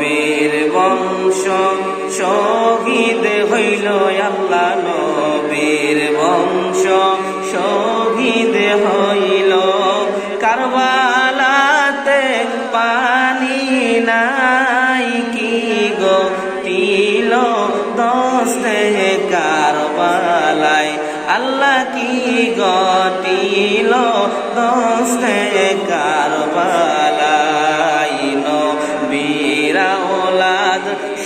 নবীর বংশ শহীদ হইল আল্লাহ নবীর বংশ শহীদ হইল। কারবালাতে পানি নাই কি গো? তিল দস্তে কারবালায় আল্লাহ কি গটিল দস্তে কারবালাই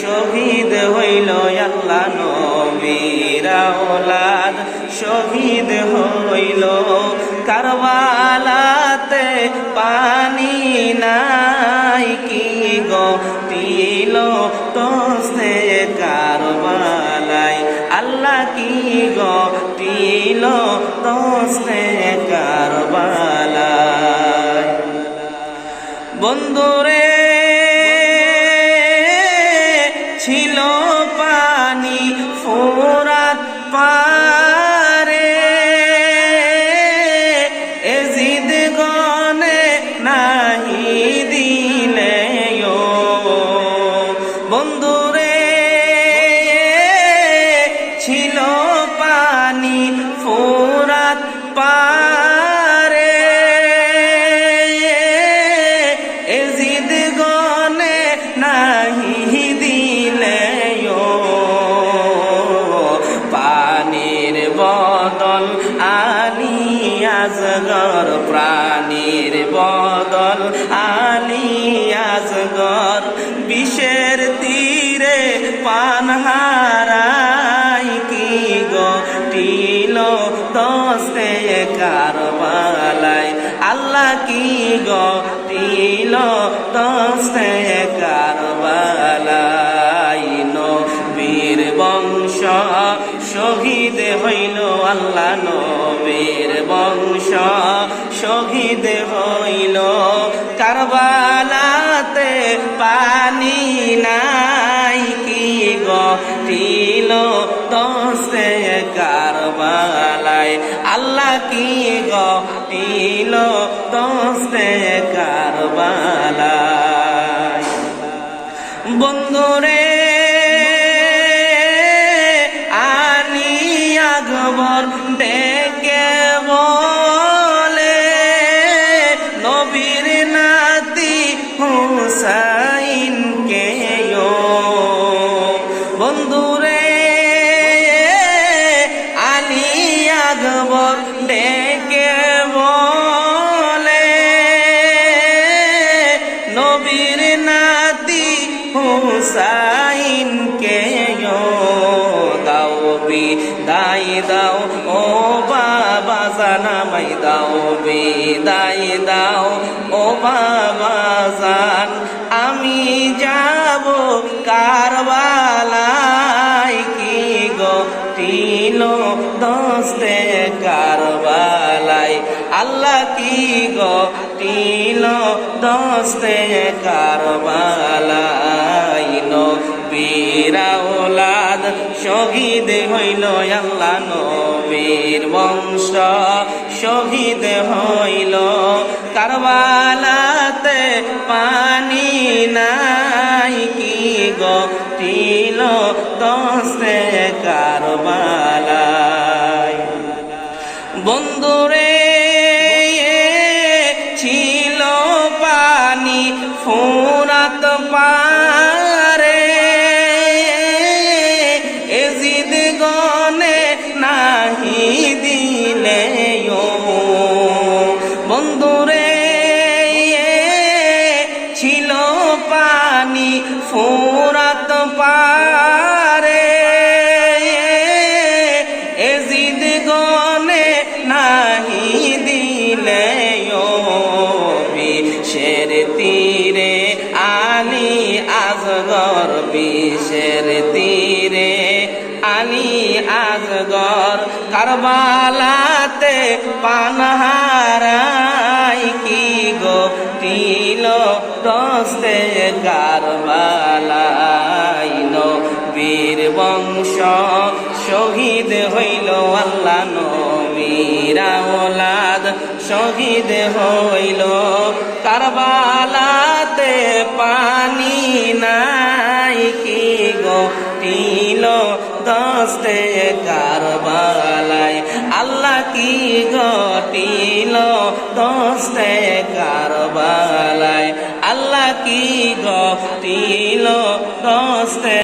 শহীদ হইল আল্লাহ নবীরা ওলাদ শহীদ হইল কারবালাতে, পানি নাই কি গটিল দস্তে কারবালাই আল্লাহ কি গটিল দস্তে কারবালায়। বন্ধুরে আজগর প্রাণীর বদল, আলী আজগর বিষের তীরে পানহারাই কি গটিল দশে কারবালাই আল্লাহ কি গটিল শহীদ হইল। কারবালাতে পানি নাই কি গটিল দস্তে কারবালায়। আল্লাহ কি গটিল দস্তে কারবালায়। বন্ধুরে বন্ধুরে আলী আকবর ডেকে বলে, নবীর নাতি হুসাইন কে দাও বি দাই দাও, ও বাবা জানামাই দাও বি দাই দাও, ও বাবা জান, আমি যাব কারবালাই কি গো তিলো দস্তে কারবালাই আল্লাহ কি গো? তিলো দস্তে কারবালাই নবীরা ওলাদ শহীদ হইল আল্লাহ নবীর বংশ। শহীদ হইল কারবালাতে পানি নাই কি গটিল কারবালায় বন্ধুরে ছিল পানি ফোরাত তীরে, আলী আজগর বিষের তীরে। আলী আজগর কারবালাতে পানহারাই কি গো? তিল দস্তে কারবালাই নবীর বংশ শহীদ হইল আল্লাহ নবীরা ওলাদ শহীদ হইল কারবালাতে পানি নাই কি গো? টিল দস্তে কারবালাই আল্লাহ কি ঘটিল দস্তে কারবালাই আল্লাহ কি ঘটিল দস্তে